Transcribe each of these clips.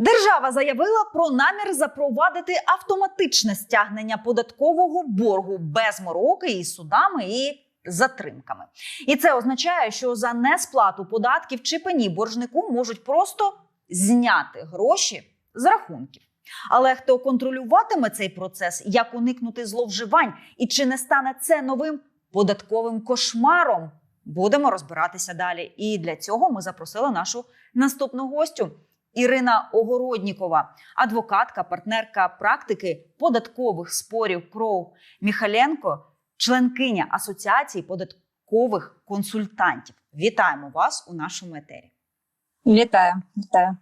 Держава заявила про намір запровадити автоматичне стягнення податкового боргу без мороки із судами і затримками. І це означає, що за несплату податків чи пені боржнику можуть просто зняти гроші з рахунків. Але хто контролюватиме цей процес, як уникнути зловживань і чи не стане це новим податковим кошмаром? Будемо розбиратися далі. І для цього ми запросили нашу наступну гостю. Ірина Огороднікова, адвокатка, партнерка практики податкових спорів КРОУ Міхаленко, членкиня Асоціації податкових консультантів. Вітаємо вас у нашому етері. Вітаю, вітаю.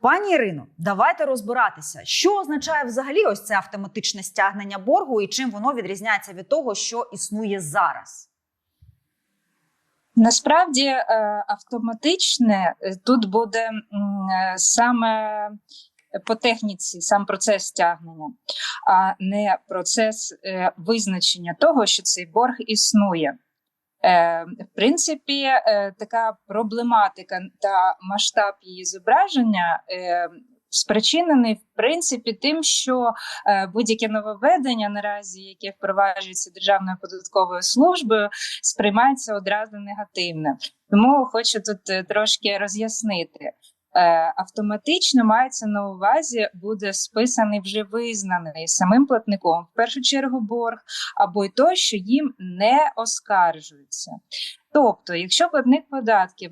Пані Ірино, давайте розбиратися, що означає взагалі ось це автоматичне стягнення боргу і чим воно відрізняється від того, що існує зараз. Насправді е, автоматичне е, тут буде е, саме по техніці, сам процес стягнення, а не процес визначення того, що цей борг існує. В принципі, така проблематика та масштаб її зображення спричинений в принципі тим, що е, будь-яке нововведення наразі, яке впроваджується Державною податковою службою, сприймається одразу негативно. Тому хочу тут е, трошки роз'яснити. Е, Автоматично мається на увазі, буде списаний вже визнаний самим платником в першу чергу борг, або й той, що їм не оскаржується. Тобто, якщо платник податків,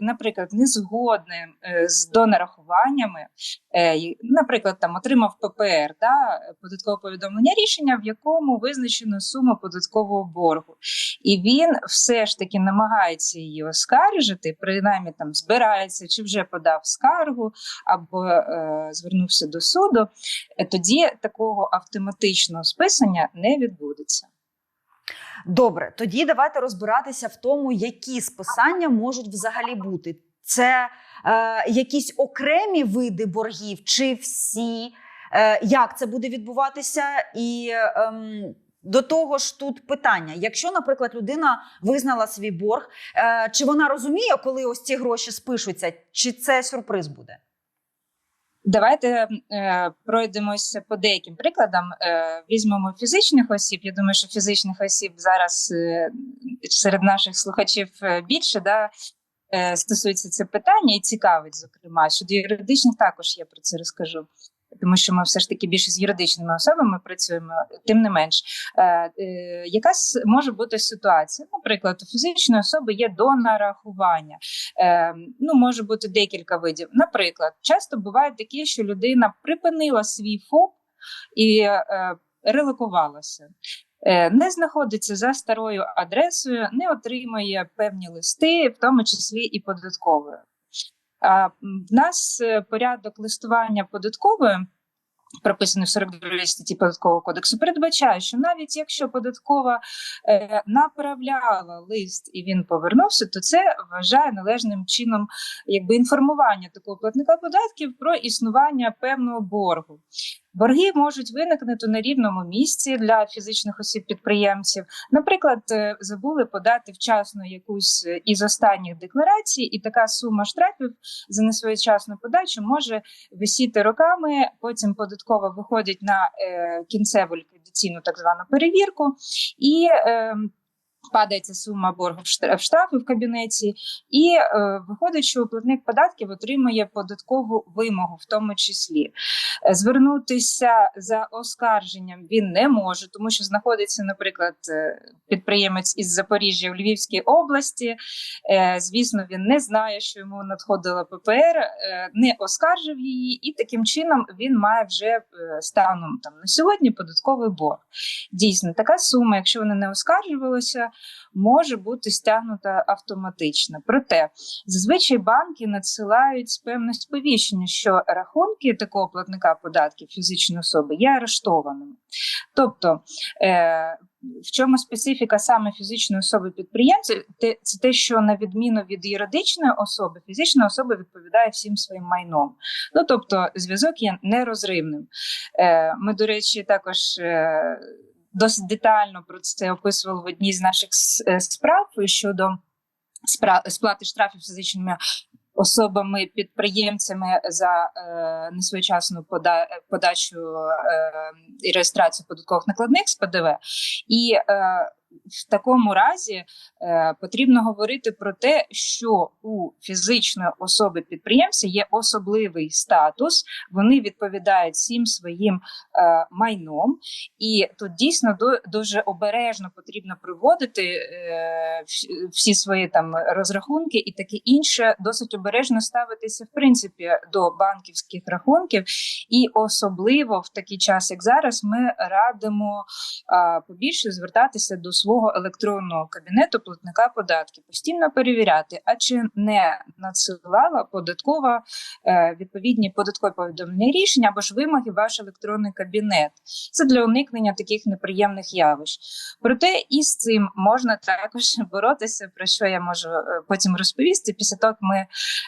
наприклад, не згодний е, з донарахуваннями, е, наприклад, там отримав ППР, да, податкове повідомлення рішення, в якому визначено суму податкового боргу, і він все ж таки намагається її оскаржити, принаймні там збирається чи вже подав скаргу або е, звернувся до суду, е, тоді такого автоматичного списання не відбудеться. Добре, тоді давайте розбиратися в тому, які списання можуть взагалі бути. Це е, якісь окремі види боргів, чи всі? Е, як це буде відбуватися? І ем, до того ж, тут питання: якщо, наприклад, людина визнала свій борг, е, чи вона розуміє, коли ось ці гроші спишуться, чи це сюрприз буде? Давайте е, пройдемося по деяким прикладам. Е, візьмемо фізичних осіб. Я думаю, що фізичних осіб зараз е, серед наших слухачів е, більше да, е, стосується це питання і цікавить, зокрема, щодо юридичних також я про це розкажу. Тому що ми все ж таки більше з юридичними особами працюємо, тим не менш, е, е, якась може бути ситуація. Наприклад, у фізичної особи є донарахування. Е, ну, може бути декілька видів. Наприклад, часто буває таке, що людина припинила свій ФОП і е, релокувалася. Е, Не знаходиться за старою адресою, не отримує певні листи, в тому числі і податковою. В нас е, порядок листування податкової, прописаний в 42 статті податкового кодексу, передбачає, що навіть якщо податкова е, направляла лист і він повернувся, то це вважає належним чином якби інформування такого платника податків про існування певного боргу. Борги можуть виникнути на рівному місці для фізичних осіб-підприємців. Наприклад, е, забули подати вчасно якусь е, із останніх декларацій, і така сума штрафів за несвоєчасну подачу може висіти роками. Потім податкова виходить на е, кінцеву ліквідаційну так звану перевірку і. Падає ця сума боргу в штрафи в кабінеті, і е, виходить, що платник податків отримує податкову вимогу, в тому числі. Е, Звернутися за оскарженням він не може, тому що знаходиться, наприклад, е, підприємець із Запоріжжя в Львівській області. Е, Звісно, він не знає, що йому надходила ППР, е, не оскаржив її, і таким чином він має вже е, станом там на сьогодні податковий борг. Дійсно, така сума, якщо вона не оскаржувалася, може бути стягнута автоматично. Проте зазвичай банки надсилають певне сповіщення, що рахунки такого платника податків фізичної особи є арештованими. Тобто, е, в чому специфіка саме фізичної особи підприємця? Це те, що на відміну від юридичної особи, фізична особа відповідає всім своїм майном. Ну тобто, зв'язок є нерозривним. Е, Ми, до речі, також. Досить детально про це описували в одній з наших е, справ щодо сплати штрафів фізичними особами підприємцями за е, несвоєчасну пода- подачу е, і реєстрацію податкових накладних з ПДВ. І е, в такому разі е, потрібно говорити про те, що у фізичної особи підприємця є особливий статус, вони відповідають всім своїм е, майном, і тут дійсно до, дуже обережно потрібно приводити е, всі свої там розрахунки і таке інше, досить обережно ставитися в принципі до банківських рахунків, і особливо в такий час, як зараз, ми радимо а, побільше звертатися до свого електронного кабінету платника податків, постійно перевіряти, а чи не надсилала податкова е, відповідні податкові повідомлення рішення або ж вимоги ваш електронний кабінет. Це для уникнення таких неприємних явищ. Проте і з цим можна також боротися, про що я можу е, потім розповісти. Після того ми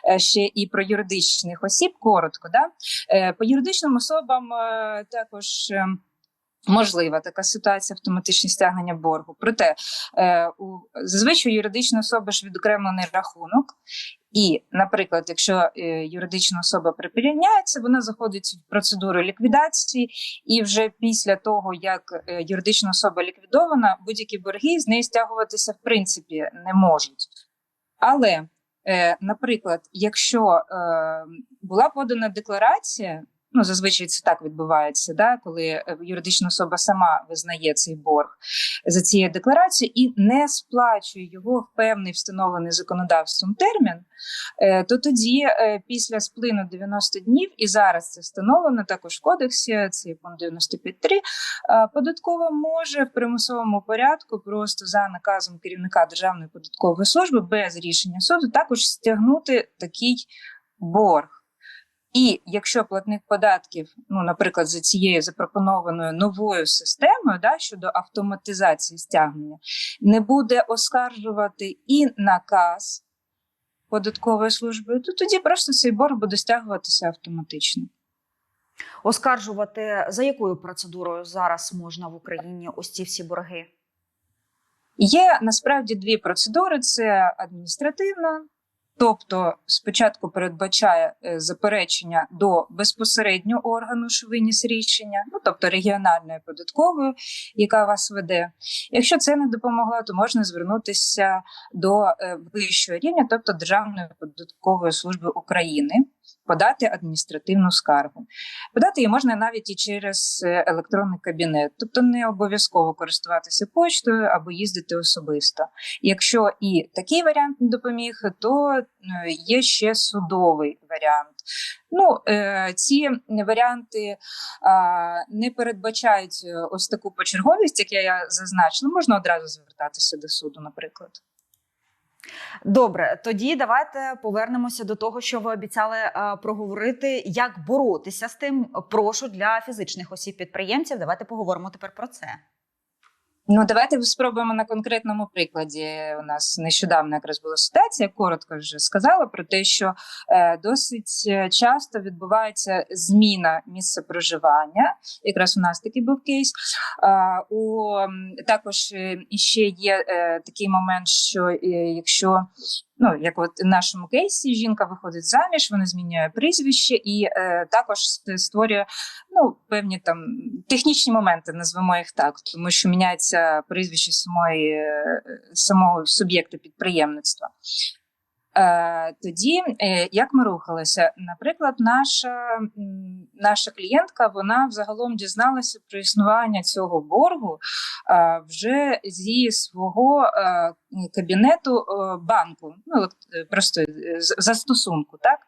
е, ще і про юридичних осіб коротко. Да? По юридичним особам також. Можлива така ситуація автоматичне стягнення боргу. Проте е, у зазвичай юридична особа ж відокремлений рахунок, і, наприклад, якщо е, юридична особа припиняється, вона заходить в процедуру ліквідації, і вже після того, як е, юридична особа ліквідована, будь-які борги з неї стягуватися в принципі не можуть. Але, е, наприклад, якщо е, була подана декларація, ну зазвичай це так відбувається, да, коли е, юридична особа сама визнає цей борг за цією декларацією і не сплачує його в певний встановлений законодавством термін, е, то тоді, е, після сплину 90 днів, і зараз це встановлено також в кодексі, це пункт 95.3, е, податкова може в примусовому порядку просто за наказом керівника Державної податкової служби без рішення суду також стягнути такий борг. І якщо платник податків, ну, наприклад, за цією запропонованою новою системою да, щодо автоматизації стягнення, не буде оскаржувати і наказ податкової служби, то тоді просто цей борг буде стягуватися автоматично. Оскаржувати за якою процедурою зараз можна в Україні ось ці всі борги? Є насправді дві процедури: це адміністративна, тобто спочатку передбачає е, заперечення до безпосереднього органу, що виніс рішення, ну тобто регіональної податкової, яка вас веде. Якщо це не допомогло, то можна звернутися до е, вищого рівня, тобто Державної податкової служби України. Подати адміністративну скаргу. Подати її можна навіть і через е, електронний кабінет, тобто не обов'язково користуватися почтою або їздити особисто. Якщо і такий варіант не допоміг, то е, є ще судовий варіант. Ну, е, ці варіанти не передбачають ось таку почерговість, як я зазначила. Можна одразу звертатися до суду, наприклад. Добре, тоді давайте повернемося до того, що ви обіцяли е, проговорити, як боротися з тим. Прошу для фізичних осіб підприємців. Давайте поговоримо тепер про це. Ну, давайте спробуємо на конкретному прикладі. У нас нещодавно якраз була ситуація. Коротко вже сказала про те, що е, досить е, часто відбувається зміна місця проживання. Якраз у нас такий був кейс. А, у також е, іще є е, такий момент, що е, якщо Ну, як от в нашому кейсі, жінка виходить заміж, вона змінює прізвище і е, також створює ну, певні там технічні моменти, назвемо їх так, тому що міняється прізвище самої е, самого суб'єкта підприємництва. Е, тоді е, як ми рухалися? Наприклад, наша, наша клієнтка вона взагалом дізналася про існування цього боргу вже зі свого кабінету банку, ну елект- просто з- застосунку, так.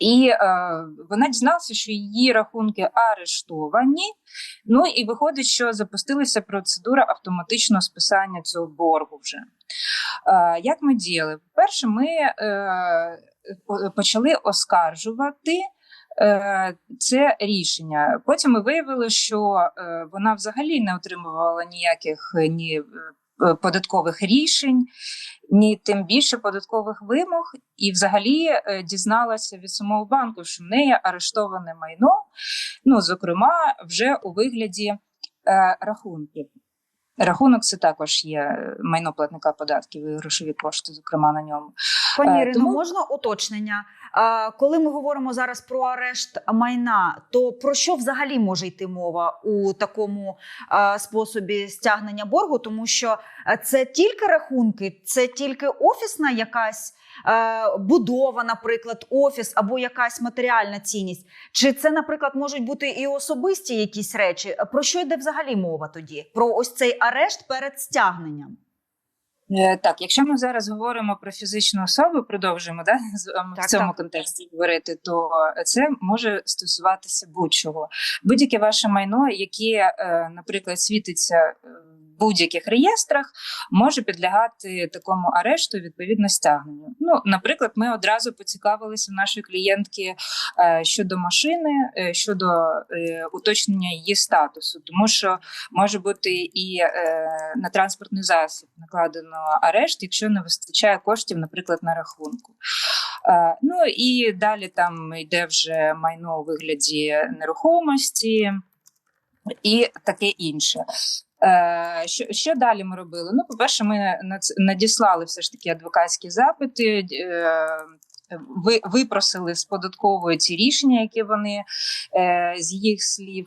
І е, вона дізналася, що її рахунки арештовані. Ну і виходить, що запустилася процедура автоматичного списання цього боргу вже. Е, як ми діяли? По-перше, ми е, почали оскаржувати. е, Це рішення. Потім ми виявили, що е, вона взагалі не отримувала ніяких ні е, податкових рішень, ні тим більше податкових вимог, і взагалі е, дізналася від самого банку, що в неї арештоване майно, ну зокрема, вже у вигляді е, рахунків. Рахунок це також є е, майно платника податків і грошові кошти, зокрема на ньому. Пані Е, Ірино, тому- можна уточнення? Коли ми говоримо зараз про арешт майна, то про що взагалі може йти мова у такому способі стягнення боргу? Тому що е, це тільки рахунки, це тільки офісна якась будова, наприклад, офіс або якась матеріальна цінність. Чи це, наприклад, можуть бути і особисті якісь речі? Про що йде взагалі мова тоді? Про ось цей арешт перед стягненням? Е, Так, якщо ми зараз говоримо про фізичну особу, продовжуємо да, вами Так, в цьому так. контексті говорити, то це може стосуватися будь-чого. Будь-яке ваше майно, яке, е, наприклад, світиться е, будь-яких реєстрах, може підлягати такому арешту відповідно стягненню. Ну, наприклад, ми одразу поцікавилися нашої клієнтки е, щодо машини, е, щодо е, уточнення її статусу, тому що може бути і на транспортний засіб накладено арешт, якщо не вистачає коштів, наприклад, на рахунку. Ну і далі там йде вже майно у вигляді нерухомості і таке інше. Е, що, що далі ми робили? Ну, по-перше, ми надіслали все ж таки адвокатські запити. Е, ви, випросили з податкової ці рішення, які вони е, з їх слів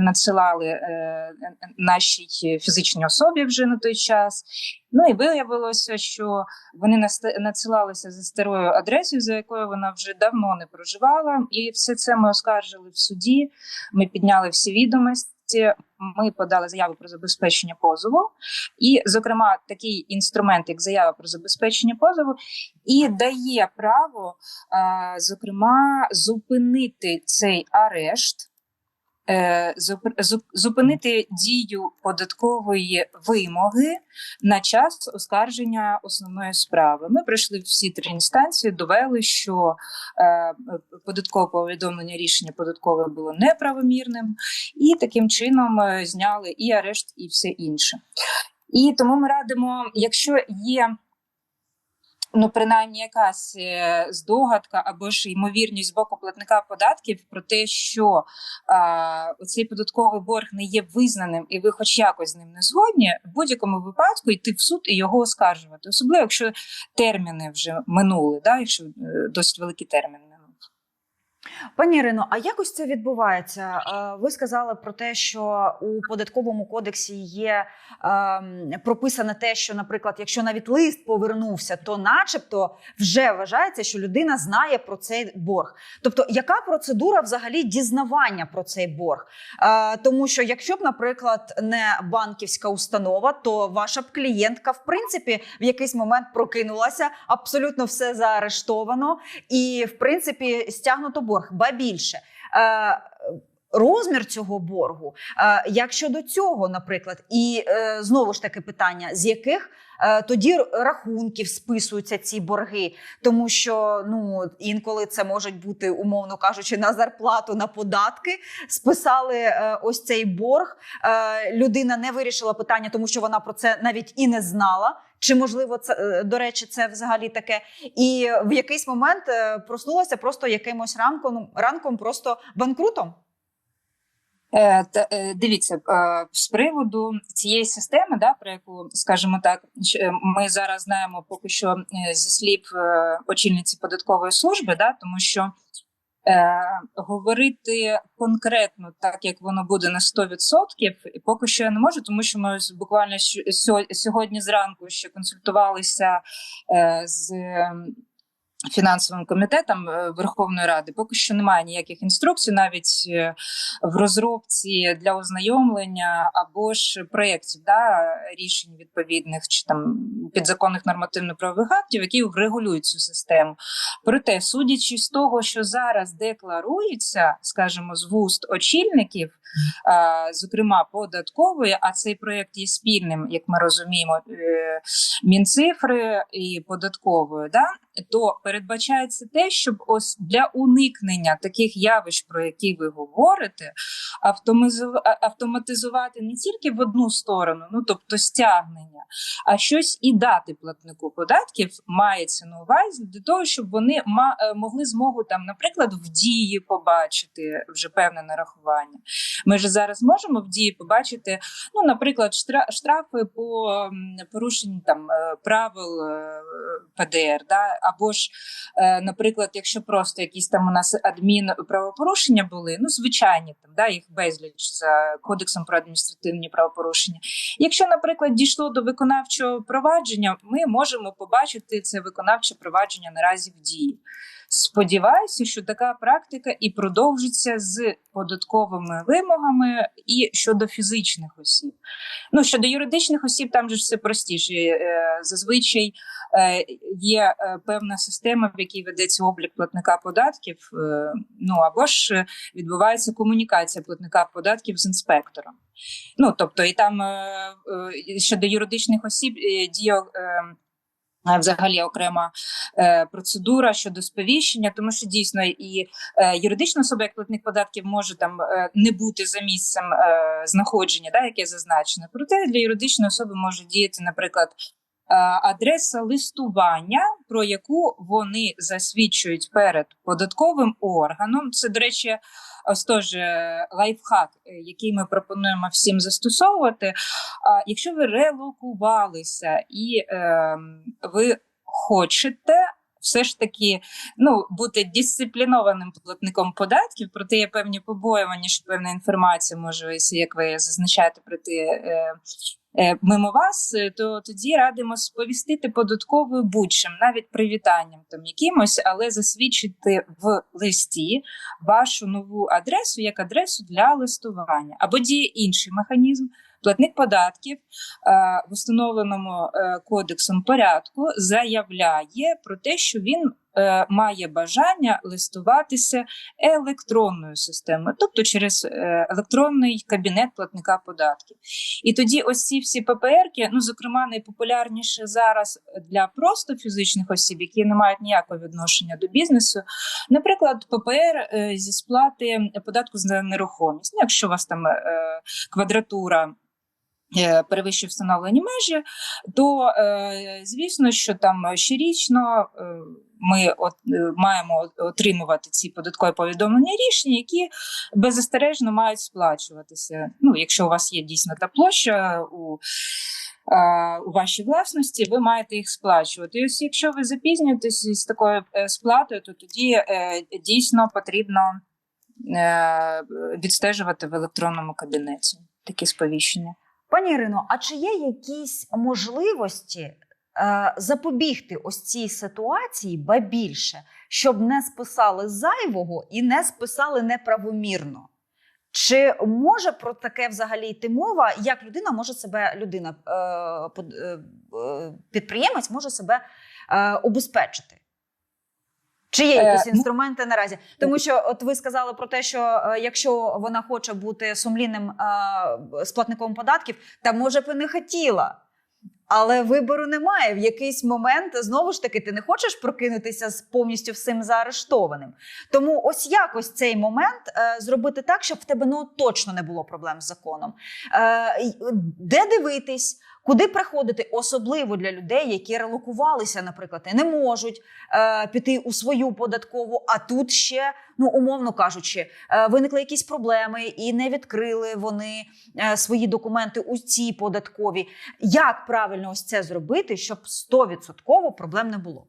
надсилали е, нашій фізичній особі вже на той час. Ну і виявилося, що вони надсилалися за старою адресою, за якою вона вже давно не проживала, і все це ми оскаржили в суді. Ми підняли всі відомості. Ми подали заяву про забезпечення позову, і, зокрема, такий інструмент, як заява про забезпечення позову, і дає право, е, зокрема, зупинити цей арешт, зупинити дію податкової вимоги на час оскарження основної справи. Ми пройшли всі три інстанції, довели, що е, податкове повідомлення рішення податкове було неправомірним, і таким чином е, зняли і арешт, і все інше. І тому ми радимо, якщо є. Ну, принаймні, якась е, здогадка або ж ймовірність з боку платника податків про те, що а, цей податковий борг не є визнаним, і ви хоч якось з ним не згодні, в будь-якому випадку йти в суд і його оскаржувати, особливо якщо терміни вже минули, да, якщо е, досить великий термін минув. Пані Ірино, а як ось це відбувається? Е, Ви сказали про те, що у податковому кодексі є ем, прописане те, що, наприклад, якщо навіть лист повернувся, то, начебто, вже вважається, що людина знає про цей борг. Тобто, яка процедура взагалі дізнавання про цей борг? Е, Тому що, якщо б, наприклад, не банківська установа, то ваша б клієнтка, в принципі, в якийсь момент прокинулася, абсолютно все заарештовано, і в принципі стягнуто борг, ба більше. Е, Розмір цього боргу, е, як щодо цього, наприклад, і е, знову ж таки питання, з яких тоді рахунків списуються ці борги, тому що ну інколи це можуть бути, умовно кажучи, на зарплату, на податки. Списали ось цей борг. Людина не вирішила питання, тому що вона про це навіть і не знала. Чи можливо це е, до речі, це взагалі таке? І в якийсь момент е, проснулася просто якимось ранком, ранком просто банкрутом. Е, дивіться, з приводу цієї системи, да, про яку, скажімо так, ми зараз знаємо поки що зі слів очільниці податкової служби, да, тому що говорити конкретно так, як воно буде на 100%, поки що я не можу, тому що ми буквально сьогодні зранку ще консультувалися е, з. Фінансовим комітетом е, Верховної Ради поки що немає ніяких інструкцій, навіть е, в розробці для ознайомлення або ж проєктів да, рішень відповідних чи там підзаконних нормативно-правових актів, які регулюють цю систему. Проте, судячи з того, що зараз декларується, скажімо, з вуст очільників, зокрема податкової, а цей проєкт є спільним, як ми розуміємо, е, мінцифри і податкової, да, то передбачається те, щоб ось для уникнення таких явищ, про які ви говорите, автоматизу- автоматизувати не тільки в одну сторону, ну тобто стягнення, а щось і дати платнику податків мається на увазі для того, щоб вони е, могли змогу там, наприклад, в дії побачити вже певне нарахування. Ми ж зараз можемо в дії побачити, ну, наприклад, штра- штрафи по порушенню там е, правил е, ПДР, да? Або ж, е, наприклад, якщо просто якісь там у нас адмінправопорушення були, ну звичайні там, да, їх безліч за кодексом про адміністративні правопорушення. Якщо, наприклад, дійшло до виконавчого провадження, ми можемо побачити це виконавче провадження наразі в дії. Сподіваюся, що така практика і продовжиться з податковими вимогами і щодо фізичних осіб. Ну щодо юридичних осіб, там же все простіше. Е, Зазвичай е, є е, певна система, в якій ведеться облік платника податків. Ну або ж відбувається комунікація платника податків з інспектором. Ну тобто, і там щодо юридичних осіб діє. Взагалі окрема е, процедура щодо сповіщення, тому що дійсно і е, юридична особа, як платник податків, може там е, не бути за місцем е, знаходження, да, яке зазначено. Проте для юридичної особи може діяти, наприклад, е, адреса листування, про яку вони засвідчують перед податковим органом. Це, до речі, ось теж е, лайфхак, е, який ми пропонуємо всім застосовувати. А якщо ви релокувалися і е, ви хочете все ж таки ну, бути дисциплінованим платником податків, проте є певні побоювання, що певна інформація може, як ви зазначаєте, прийти. Мимо вас, е, то тоді радимо сповістити податковою будь-чим, навіть привітанням там якимось, але засвідчити в листі вашу нову адресу як адресу для листування або діє інший механізм. Платник податків е, в установленому е, кодексом порядку заявляє про те, що він е, має бажання листуватися електронною системою, тобто через е, електронний кабінет платника податків. І тоді ось ці всі ППРки, ну зокрема, найпопулярніше зараз для просто фізичних осіб, які не мають ніякого відношення до бізнесу. Наприклад, ППР е, зі сплати податку за нерухомість. Ну, якщо у вас там квадратура. Е, Перевищує встановлені межі, то е, звісно, що там щорічно е, ми от, маємо отримувати ці податкові повідомлення рішення, які беззастережно мають сплачуватися. Ну, якщо у вас є дійсно та площа у, у вашій власності, ви маєте їх сплачувати. І ось якщо ви запізнюєтесь з такою сплатою, то тоді дійсно потрібно відстежувати в електронному кабінеті такі сповіщення. Пані Ірино, а чи є якісь можливості е, запобігти ось цій ситуації, ба більше, щоб не списали зайвого і не списали неправомірно? Чи може про таке взагалі йти мова? Як людина може себе, людина, е, е, е, підприємець може себе обезпечити? Чи є Е, якісь ну- інструменти наразі? Тому що от ви сказали про те, що е, якщо вона хоче бути сумлінним е, сплатником податків, та може б і не хотіла. Але вибору немає. В якийсь момент знову ж таки ти не хочеш прокинутися з повністю всім заарештованим. Тому ось якось цей момент е, зробити так, щоб в тебе ну точно не було проблем з законом. Е, де дивитись, куди приходити, особливо для людей, які релокувалися, наприклад, і не можуть е, піти у свою податкову, а тут ще, ну умовно кажучи, е, виникли якісь проблеми і не відкрили вони е, свої документи у цій податковій. Як правильно ось це зробити, щоб 100% проблем не було?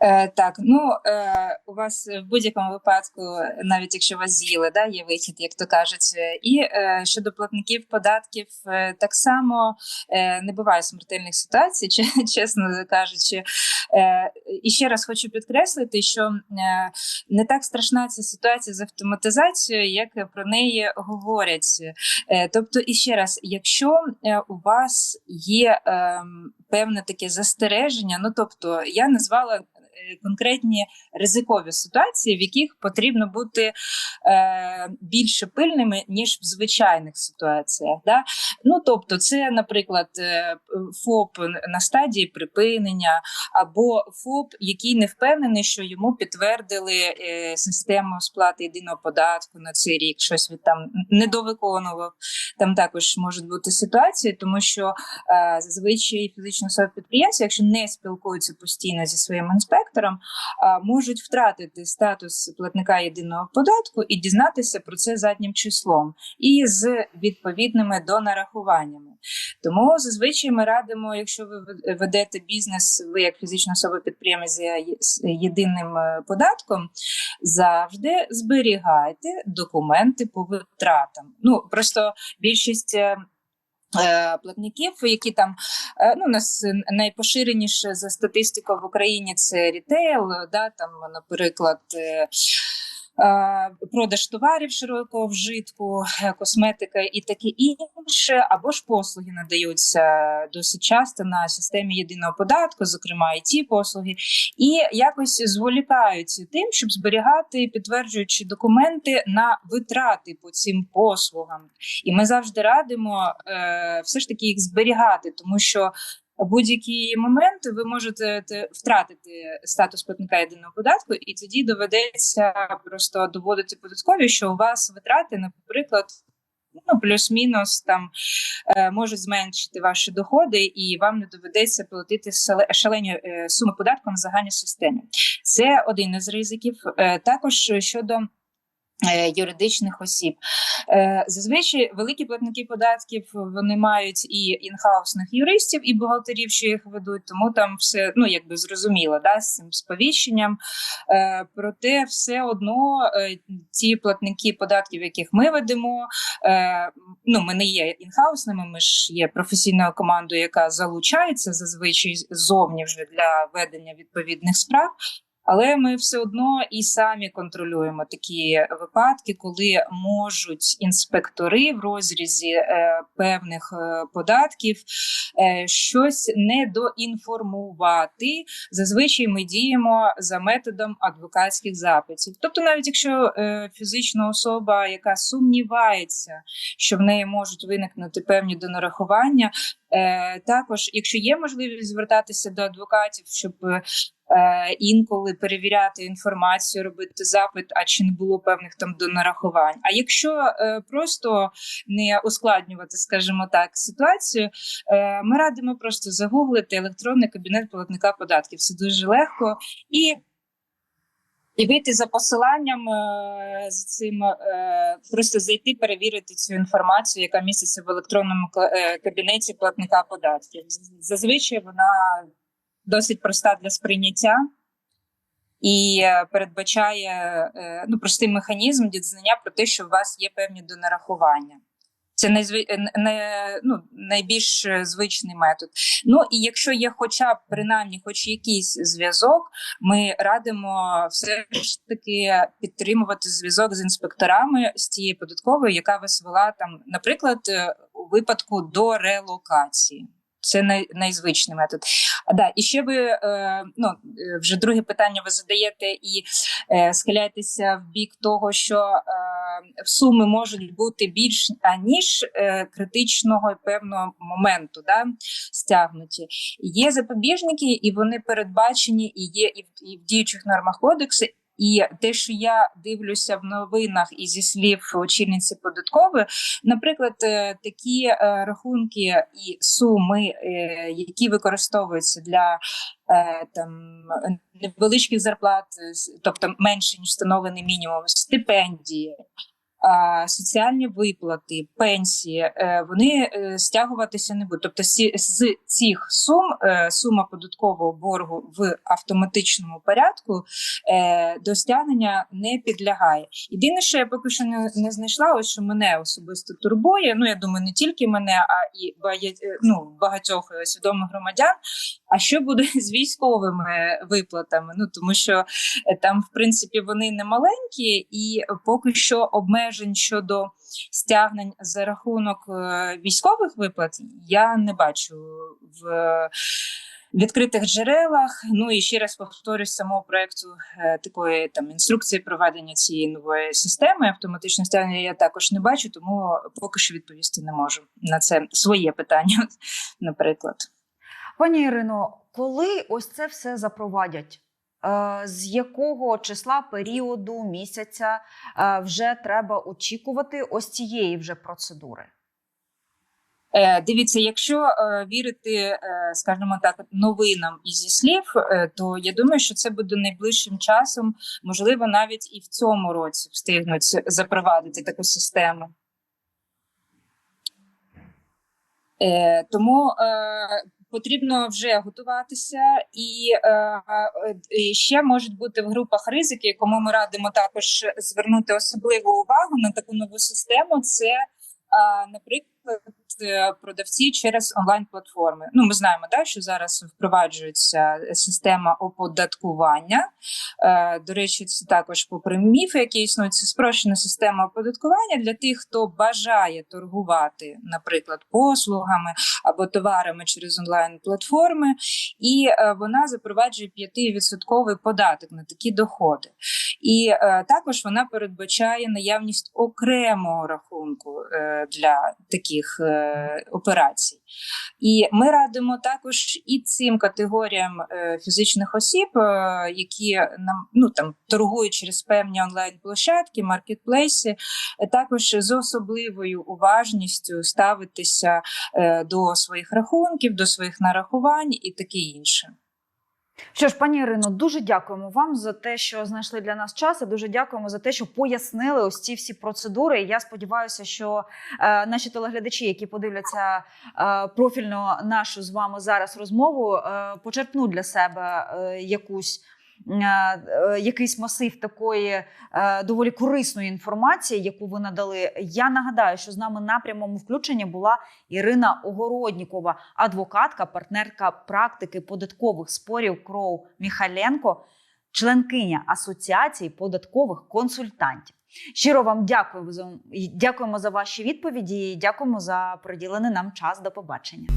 Е, так, ну е, у вас в будь-якому випадку, навіть якщо вас з'їли, да, є вихід, як то кажуть. Е, І е, щодо платників податків, е, так само е, не буває смертельних ситуацій, че- чесно кажучи. Е, і ще раз хочу підкреслити, що е, не так страшна ця ситуація з автоматизацією, як про неї говорять. Е, тобто, і ще раз, якщо е, у вас є ем, певне таке застереження, ну тобто я назвала конкретні ризикові ситуації, в яких потрібно бути е, більше пильними ніж в звичайних ситуаціях. Да? Ну тобто, це, наприклад, е, ФОП на стадії припинення, або ФОП, який не впевнений, що йому підтвердили е, систему сплати єдиного податку на цей рік, щось він там недовиконував. Там також можуть бути ситуації, тому що е, зазвичай фізичні особи підприємці, якщо не спілкуються постійно зі своїм інспектором, е, можуть втратити статус платника єдиного податку і дізнатися про це заднім числом і з відповідними донарахуваннями. Тому зазвичай ми радимо, якщо ви вед- ведете бізнес, ви як фізична особа підприємець з єдиним е, податком, завжди зберігайте документи по витратам. Ну просто більшість. Е, Платників, які там е, ну у нас найпоширеніше за статистикою в Україні це рітейл, да там, наприклад, е, продаж товарів широкого вжитку, е, косметика і таке інше, або ж послуги надаються досить часто на системі єдиного податку, зокрема і ті послуги, і якось зволікають тим, щоб зберігати підтверджуючі документи на витрати по цим послугам. І ми завжди радимо е, все ж таки їх зберігати, тому що. Будь-які моменти ви можете втратити статус платника єдиного податку, і тоді доведеться просто доводити податкові, що у вас витрати, наприклад, ну плюс-мінус там е, можуть зменшити ваші доходи, і вам не доведеться платити шалені е, суми податку на загальній системі. Це один із ризиків. Е, також щодо юридичних осіб. Е, Зазвичай великі платники податків вони мають і інхаусних юристів, і бухгалтерів, що їх ведуть, тому там все ну якби зрозуміло, да, з цим сповіщенням. Е, Проте все одно е, ті платники податків, яких ми ведемо, е, ну ми не є інхаусними, ми ж є професійною командою, яка залучається зазвичай ззовні вже для ведення відповідних справ. Але ми все одно і самі контролюємо такі випадки, коли можуть інспектори в розрізі е, певних е, податків е, щось недоінформувати. Зазвичай ми діємо за методом адвокатських запитів. Тобто, навіть якщо е, фізична особа, яка сумнівається, що в неї можуть виникнути певні донарахування, е, також, якщо є можливість звертатися до адвокатів, щоб інколи перевіряти інформацію, робити запит, а чи не було певних там донарахувань. А якщо е, просто не ускладнювати, скажімо так, ситуацію, е, ми радимо просто загуглити електронний кабінет платника податків. Це дуже легко і. І вийти за посиланням е, з цим, е, просто зайти, перевірити цю інформацію, яка міститься в електронному ка- е, кабінеті платника податків. Зазвичай вона досить проста для сприйняття і е, передбачає е, ну, простий механізм дізнання про те, що у вас є певні донарахування. Це найзви... е, не, ну, найбільш звичний метод. Ну і якщо є хоча б принаймні хоч якийсь зв'язок, ми радимо все ж таки підтримувати зв'язок з інспекторами з тією податковою, яка вас вела там, наприклад, у випадку до релокації. Це най, найзвичний метод. А да, і ще ви е, ну е, вже друге питання ви задаєте і е, схиляєтеся в бік того, що е, суми можуть бути більш аніж е, критичного і певного моменту, да, стягнуті. Є запобіжники, і вони передбачені, і є і в, і в діючих нормах кодексу. І те, що я дивлюся в новинах і зі слів очільниці податкової, наприклад, е, такі е, рахунки і суми, е, які використовуються для там невеличких зарплат, тобто менше ніж встановлений мінімум, стипендії. Соціальні виплати, пенсії, е, вони е, стягуватися не будуть. Тобто, з цих сум е, сума податкового боргу в автоматичному порядку до стягнення не підлягає. Єдине, що я поки що не, не знайшла, ось що мене особисто турбує. Ну я думаю, не тільки мене, а і ну, багатьох свідомих громадян. А що буде з військовими виплатами? Ну тому що е, там, в принципі, вони не маленькі, і поки що обмежень щодо стягнень за рахунок е, військових виплат я не бачу в відкритих джерелах. Ну і ще раз повторюсь самого проекту е, такої там інструкції проведення цієї нової системи автоматичного стягнення я також не бачу, тому поки що відповісти не можу на це своє питання, наприклад. Пані Ірино, коли ось це все запровадять? Е, З якого числа періоду місяця е, вже треба очікувати ось цієї вже процедури? Е, Дивіться, якщо вірити, скажімо так, новинам і зі слів, то я думаю, що це буде найближчим часом, можливо, навіть і в цьому році встигнуть запровадити таку систему. Тому потрібно вже готуватися, і, е, е, ще можуть бути в групах ризики, кому ми радимо також звернути особливу увагу на таку нову систему. Це, е, наприклад, продавці через онлайн-платформи. Ну, ми знаємо, да, що зараз впроваджується система оподаткування. Е, До речі, це також попри міфи, які існують. Це спрощена система оподаткування для тих, хто бажає торгувати, наприклад, послугами або товарами через онлайн-платформи, і е, вона запроваджує 5% податок на такі доходи. І е, також вона передбачає наявність окремого рахунку е, для таких е, операцій. І ми радимо також і цим категоріям е, фізичних осіб, е, які нам ну там торгують через певні онлайн-площадки, маркетплейси, е, також з особливою уважністю ставитися до своїх рахунків, до своїх нарахувань і таке інше. Що ж, пані Ірино, дуже дякуємо вам за те, що знайшли для нас час. і Дуже дякуємо за те, що пояснили ось ці всі процедури. Я сподіваюся, що е, наші телеглядачі, які подивляться е, профільно нашу з вами зараз розмову, е, почерпнуть для себе е, якусь. Е, Якийсь масив такої е, доволі корисної інформації, яку ви надали. Я нагадаю, що з нами на прямому включенні була Ірина Огороднікова, адвокатка, партнерка практики податкових спорів Кроу Міхаленко, членкиня Асоціації податкових консультантів. Щиро вам дякую за дякуємо за ваші відповіді. і Дякуємо за приділений нам час. До побачення.